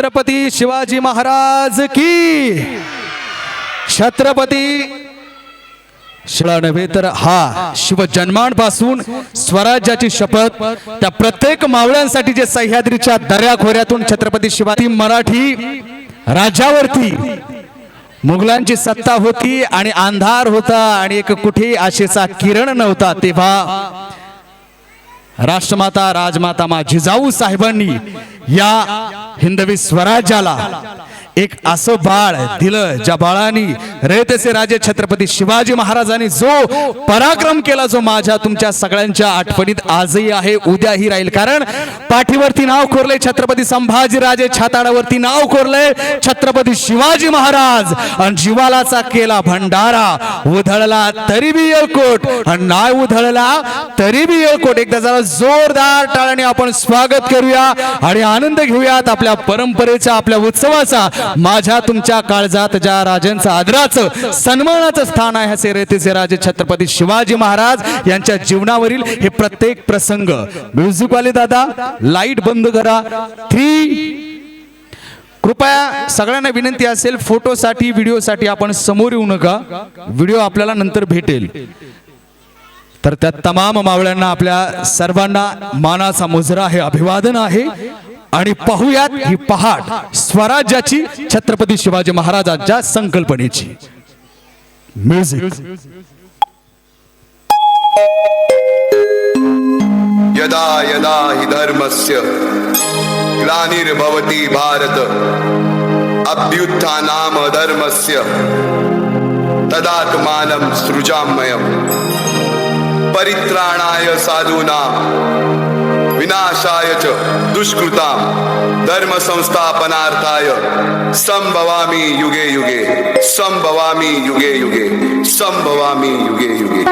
छत्रपती शिवाजी महाराज की? छत्रपती शिळा नव्हे तर हा शिवजन्मांपासून स्वराज्याची शपथ त्या प्रत्येक मावळ्यांसाठी जे सह्याद्रीच्या दर्याखोऱ्यातून छत्रपती शिवाजी मराठी राज्यावरती मुघलांची सत्ता होती आणि अंधार होता आणि एक कुठे आशेचा किरण नव्हता तेव्हा राष्ट्रमाता राजमाता मा जिजाऊ साहेबांनी या हिंदवी स्वराज्याला एक असं बाळ दिलं ज्या बाळानी रयतेचे राजे छत्रपती शिवाजी महाराजांनी जो पराक्रम केला जो माझ्या तुमच्या सगळ्यांच्या आठवणीत आजही आहे उद्याही राहील. कारण पाठीवरती नाव कोरले छत्रपती संभाजी राजे छाताडावरती नाव कोरले छत्रपती शिवाजी महाराज. आणि जीवालाचा केला भंडारा उधळला तरी बी येळकोट. आणि नाय उधळला तरी बी येळकोट. एकदा जरा जोरदार टाळाने आपण स्वागत करूया आणि आनंद घेऊयात आपल्या परंपरेचा आपल्या उत्सवाचा. माझ्या तुमच्या काळजात ज्या राजांचं आदराचं सन्मानाचं स्थान आहे असे रेतीचे राजे छत्रपती शिवाजी महाराज यांच्या जीवनावरील हे प्रत्येक प्रसंग. म्युझिक वाले दादा लाइट बंद करा. थ्री. कृपया सगळ्यांना विनंती असेल फोटोसाठी व्हिडिओसाठी आपण समोर येऊ नका. व्हिडिओ आपल्याला नंतर भेटेल. तर त्या तमाम मावळ्यांना आपल्या सर्वांना मानाचा मुजरा आहे अभिवादन आहे. आणि पाहूयात ही पहाट स्वराज्याची छत्रपती शिवाजी महाराजांच्या संकल्पनेची. म्युझिक यदा यदा हि धर्मस्य ग्लानिर्भवति भारत अभ्युत्थानाम धर्मस्य तदात्मानं सृजाम्ययम्। परित्राणाय साधूनां विनाशाय च दुष्कृतां धर्म संस्थापनार्थाय संभवामी युगे युगे संभवामी युगे युगे संभवामी युगे युगे।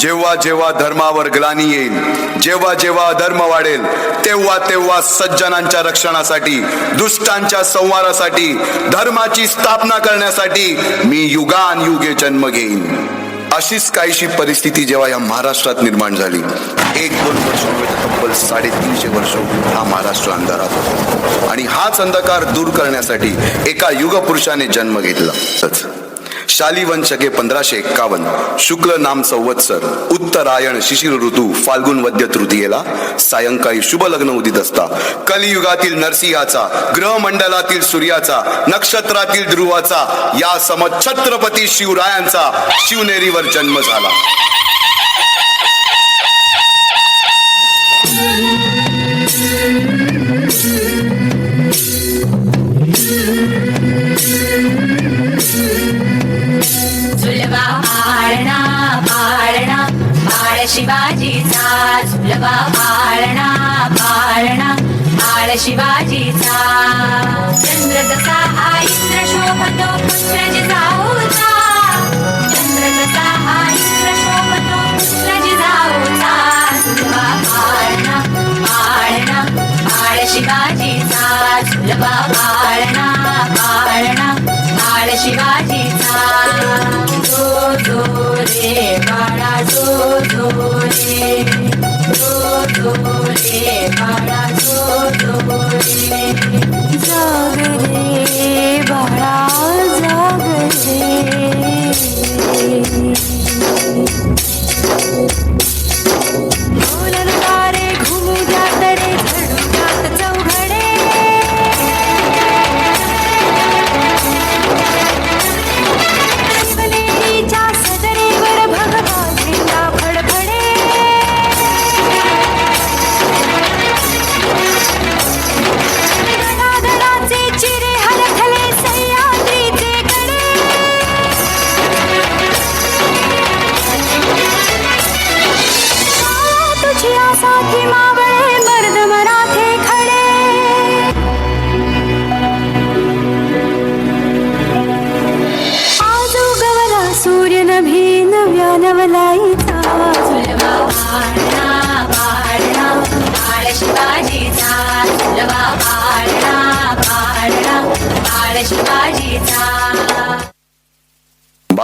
जेव्हा जेव्हा धर्मावर ग्लानी येईल जेव्हा जेव्हा धर्म वाढेल तेव्हा तेव्हा सज्जनांच्या रक्षणासाठी दुष्टांच्या संवारासाठी धर्माची स्थापना करण्यासाठी मी युगान युगे जन्म घेईन. अशीच काहीशी परिस्थिती जेव्हा या महाराष्ट्रात निर्माण झाली. एक दोन वर्ष तब्बल साडेतीनशे वर्ष हा महाराष्ट्र अंधारात होता. आणि हाच अंधकार दूर करण्यासाठी एका युगपुरुषाने जन्म घेतला. शालिवंश के पंधराशे एक्कावन्न. शुक्ल नाम संवत्सर. उत्तरायण शिशिर ऋतू फाल्गुन वद्य तृतीयेला. सायंकाळी शुभ लग्न उदित असता. कलियुगातील नरसिंहाचा ग्रहमंडलातील सूर्याचा नक्षत्रातील ध्रुवाचा या सम छत्रपती शिवरायांचा शिवनेरीवर जन्म झाला. शिवाजीचा झुलवा पाळणा पाळणा बाळ शिवाजीचा चंद्र जसा हा इंद्र शोभतो पुत्र जिजाऊचा चंद्र जसा हा इंद्र शोभतो पुत्र जिजाऊचा झुलवा पाळणा पाळणा बाळ शिवाजीचा झुलवा पाळणा पाळणा बाळ शिवाजीचा जो जो रे जो जो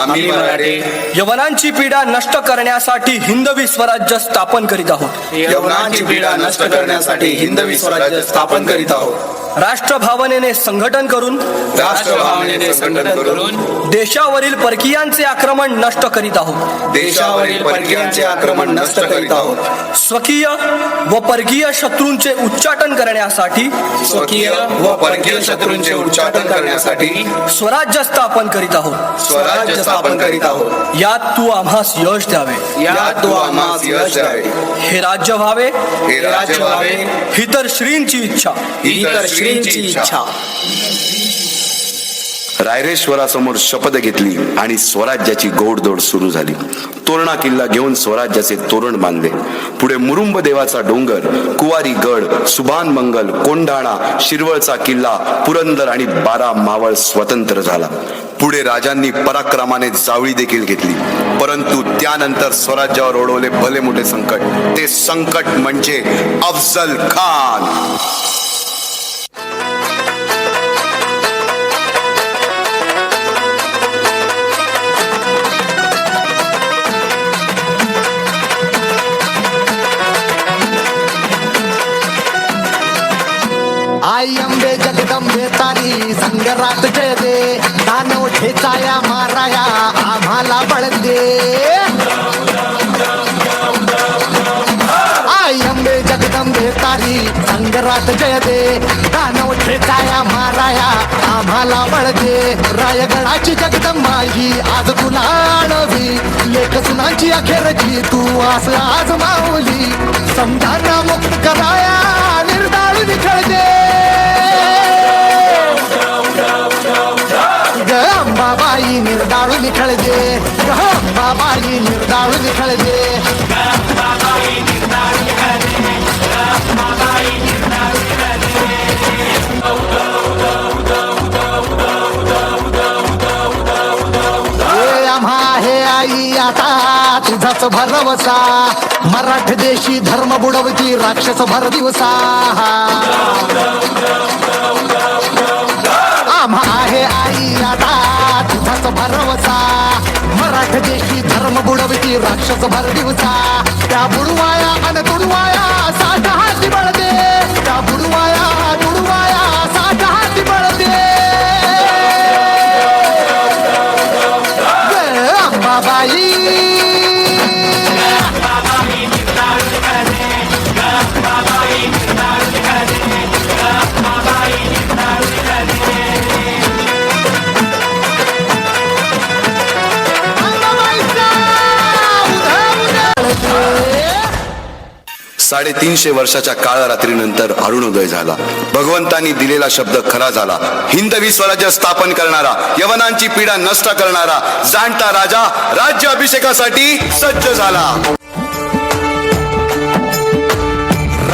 आम्ही मराठे. यवनांची पीडा नष्ट करण्यासाठी हिंदवी स्वराज्य स्थापन करीत आहोत. यवनांची पीडा नष्ट करण्यासाठी हिंदवी स्वराज्य स्थापन करीत आहोत. राष्ट्रभावनेने संघटन करून राष्ट्रभावनेने संघटन करून देशावरील परकीयांचे आक्रमण नष्ट करीत आहोत. देशावरील परकीयांचे आक्रमण नष्ट करीत आहोत. स्वकीय व परकीय शत्रूंचे उच्चाटन करण्यासाठी स्वकीय व परकीय शत्रूंचे उच्चाटन करण्यासाठी स्वराज्य स्थापन करीत आहोत. स्वराज्य स्थापन करीत आहोत. यात तू आम्हास यश द्यावे. यात तू आम्हास यश द्यावे. हे राज्य व्हावे. हे राज्य व्हावे. ही तर श्रींची इच्छा. ही तर श्रींची इच्छा. रायरेश्वरासमोर शपथ घेतली आणि स्वराज्याची गोडदोड सुरू झाली. तोरणा किल्ला घेऊन स्वराज्याचे तोरण बांधले. पुढे मुरुंब देवाचा डोंगर कुवारी गड सुभान मंगल कोंढाणा शिरवळचा किल्ला पुरंदर आणि बारा मावळ स्वतंत्र झाला. पुढे राजांनी पराक्रमाने जावळी देखील घेतली. परंतु त्यानंतर स्वराज्यावर ओढवले भले मोठे संकट. ते संकट म्हणजे अफजल खान. जगदंबे तारी संगरात जय दे दानव ठेचाया माराया आम्हाला बळ दे आई जगदंबे तारी संगरात जय दे दानव ठेचाया माराया आम्हाला बळ दे रायगडाची जगदंबा ही आज तुला आणवी लेख सुनाची अखेरची तू आस आज माऊली. समजांना मुक्त कराया निर्दाळ निखळते. निर्दाळू निखळ दे ग निर्दाळू दे हे आई तुझाच भरवसा मराठ देशी धर्म बुडवती राक्षस भर दिवसा आम्हा आहे आई आता तुझाच भरवसा. मराठ देशी धर्म बुडवती राक्षस भर दिवसा. त्या बुडवाया अन तुडवाया साधा साडेतीनशे वर्षाच्या काळ रात्रीनंतर अरुणोदय झाला. भगवंतांनी दिलेला शब्द खरा झाला. हिंदवी स्वराज्य स्थापन करणारा यवनांची पीडा नष्ट करणारा जाणता राजा राज्य अभिषेकासाठी सज्ज झाला.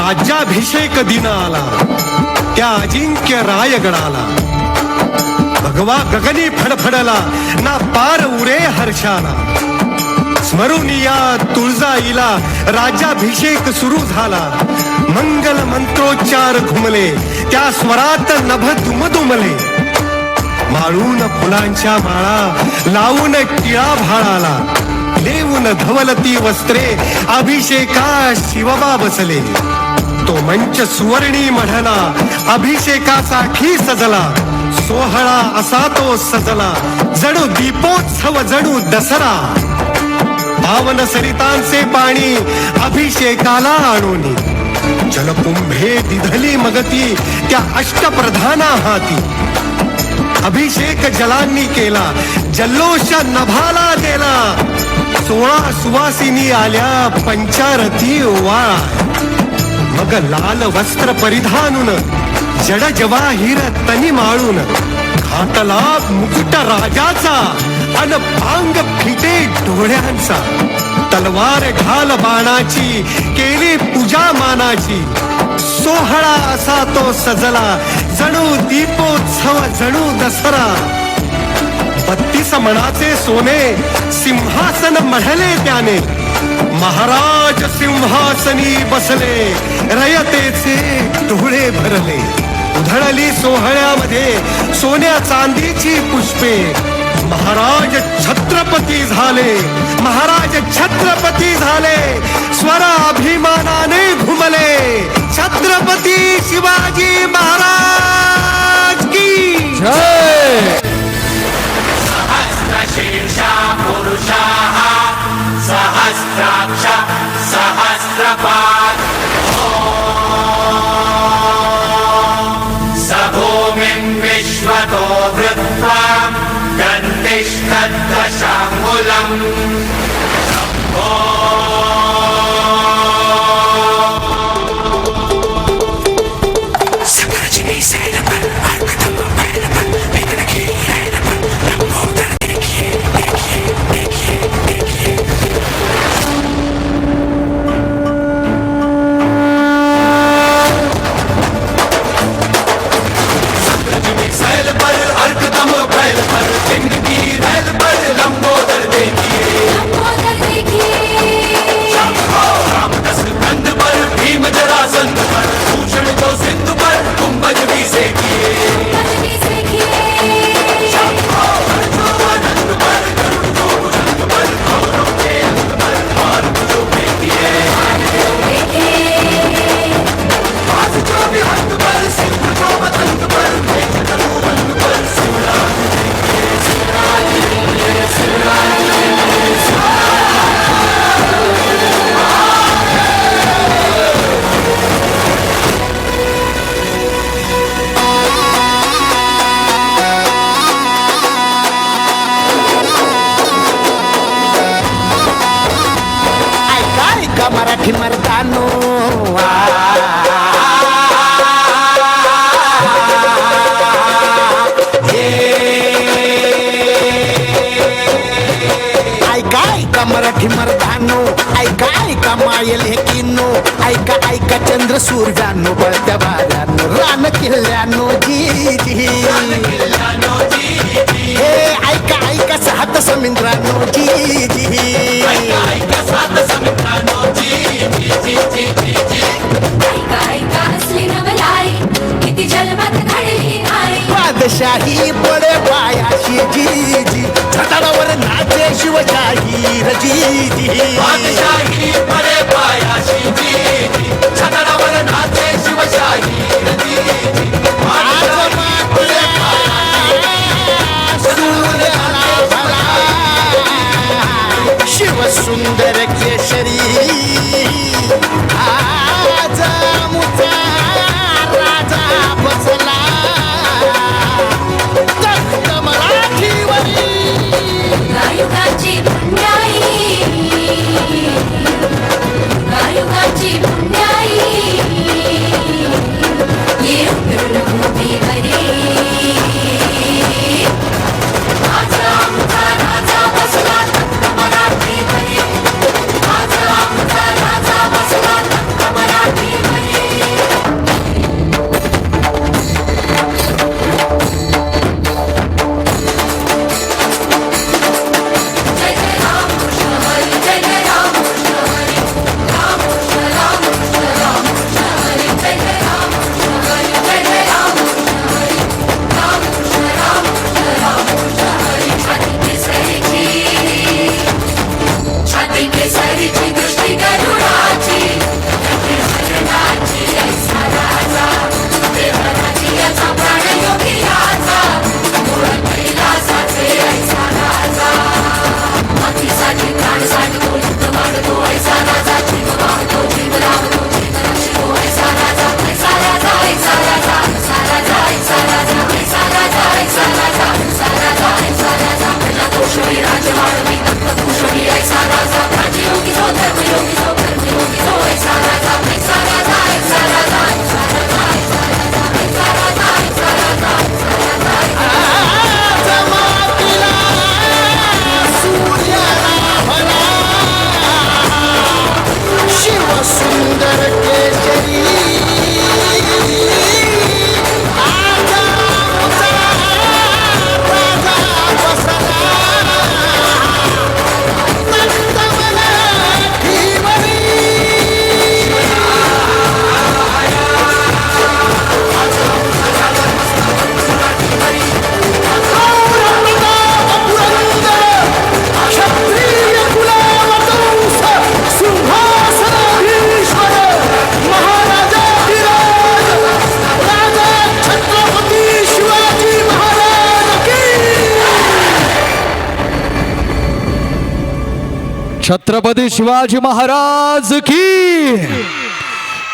राज्याभिषेक दिन आला. त्या अजिंक्य रायगडाला. भगवा गगनी फडफडला. ना पार उरे हर्षाला. स्मरून या तुळजाईला राज्याभिषेक सुरू झाला. मंगल मंत्रोच्चार घुमले त्या स्वरात नभ दुमदुमले माळून फुलांच्या माळा लावून टिळा भाळाला. देऊन धवलती वस्त्रे अभिषेका शिवबा बसले. तो मंच सुवर्णी मढला अभिषेकासाठी सजला. सोहळा असा तो सजला जणू दीपोत्सव जणू दसरा. पावन सरितांचे पाणी अभिषेकाला आणून जलकुंभे दिधली मगती त्या अष्टप्रधाना हाती. अभिषेक जलांनी केला जल्लोष नभाला गेला. सोळा सुवासिनी आल्या पंचारती वा मग लाल वस्त्र परिधानून जड जवाहिर तनी माळून घातला मुकुट राजाचा. अन पांग फिटे डोळ्यांचा. तलवार ढाल बाणाची केली पूजा मानाची. सोहळा असा तो सजला जणू दीपोत्सव जणू दसरा. बत्तीस मणाचे सोने सिंहासन मढले त्याने. महाराज सिंहासनी बसले रयतेचे डोळे भरले. उधळली सोहळ्यामध्ये सोन्या चांदीची पुष्पे. महाराज छत्रपती झाले. महाराज छत्रपती झाले. स्वराभिमानाने घुमले. छत्रपती शिवाजी महाराज की. जय शीर्षा सहस्राक्ष सहस्रपात् اشتد تشعبلا मर्दानो. ऐका ऐका मराठी मर्दानो. ऐका ऐका मायल हे किनो ऐका ऐका चंद्र सूर्यानो बळत्या बाजानो रान किल्ल्यानो जी जी. हे ऐका ऐका सात समिंद्रानो जी जी. बादशाही पडे पायाशी जी जी. छताडावर नाचे शिवशाही रजी जी बादशाही परे पायाशी जी. Yogi, Yogi, Yogi, Yogi, Yogi, Chhatrapati Shivaji Maharaj की?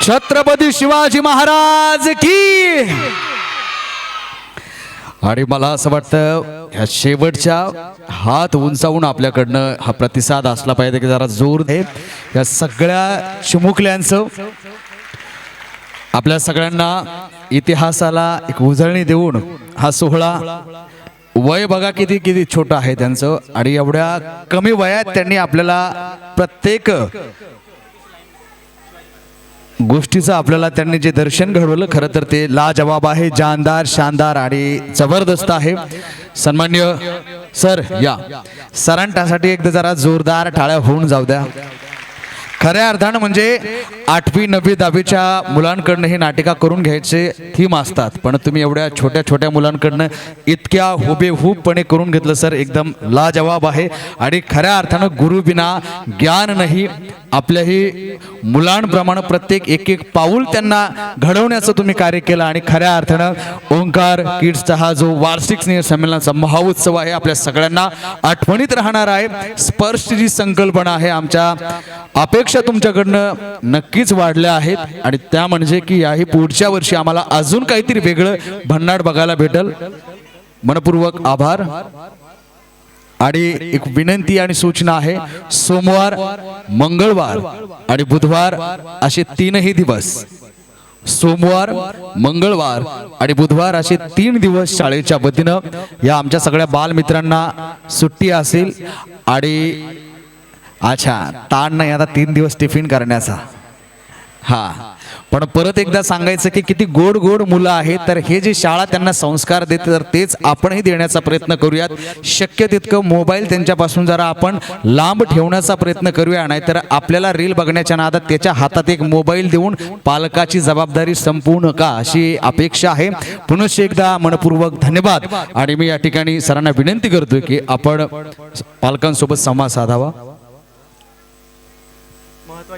छत्रपती शिवाजी महाराज की? आणि मला असं वाटतं ह्या शेवटच्या हात उंचावून आपल्याकडनं हा प्रतिसाद असला पाहिजे की जरा जोर दे. या सगळ्या चिमुकल्यांचं आपल्या सगळ्यांना इतिहासाला एक उजळणी देऊन हा सोहळा वय बघा किती किती छोटं आहे त्यांचं. आणि एवढ्या कमी वयात त्यांनी आपल्याला प्रत्येक गोष्टीचं आपल्याला त्यांनी जे दर्शन घडवलं खरं तर ते लाजवाब आहे जानदार शानदार आणि जबरदस्त आहे. सन्मान्य सर या. सरांटासाठी एकदा जरा जोरदार टाळ्या होऊन जाऊ द्या. खऱ्या अर्थानं म्हणजे आठवी नववी दहावीच्या मुलांकडनं हे नाटिका करून घ्यायचे थीम असतात. पण तुम्ही एवढ्या छोट्या छोट्या मुलांकडनं इतक्या हुबेहूबपणे करून घेतलं सर. एकदम लाजवाब आहे. आणि खऱ्या अर्थानं गुरुबिना ज्ञान नाही. आपल्याही मुलांप्रमाणे प्रत्येक एक एक पाऊल त्यांना घडवण्याचं तुम्ही कार्य केलं आणि खऱ्या अर्थानं ओंकार किड्सचा हा जो वार्षिक स्नेह संमेलनाचा महोत्सव आहे आपल्या सगळ्यांना आठवणीत राहणार आहे. स्पर्शची जी संकल्पना आहे आमच्या अपेक्षा तुमच्याकडनं नक्कीच वाढल्या आहेत. आणि त्या म्हणजे की याही पुढच्या वर्षी आम्हाला अजून काहीतरी वेगळं भन्नाट बघायला भेटल. मनपूर्वक आभार. आणि एक विनंती आणि सूचना आहे सोमवार मंगळवार आणि बुधवार असे तीनही दिवस. सोमवार मंगळवार आणि बुधवार असे तीन दिवस शाळेच्या वतीनं या आमच्या सगळ्या बालमित्रांना सुट्टी असेल. आणि अच्छा ताण नाही आता तीन दिवस टिफिन करण्याचा. हा. पण परत एकदा सांगायचं की किती गोड गोड मुलं आहेत तर हे जे शाळा त्यांना संस्कार देते तर तेच आपणही देण्याचा प्रयत्न करूयात. शक्य तितकं मोबाईल त्यांच्यापासून जरा आपण लांब ठेवण्याचा प्रयत्न करूया नाही तर आपल्याला रील बघण्याच्या नादात त्याच्या हातात एक मोबाईल देऊन पालकाची जबाबदारी संपवू नका अशी अपेक्षा आहे. पुनश्च एकदा मनपूर्वक धन्यवाद. आणि मी या ठिकाणी सरांना विनंती करतोय की आपण पालकांसोबत संवाद साधावा.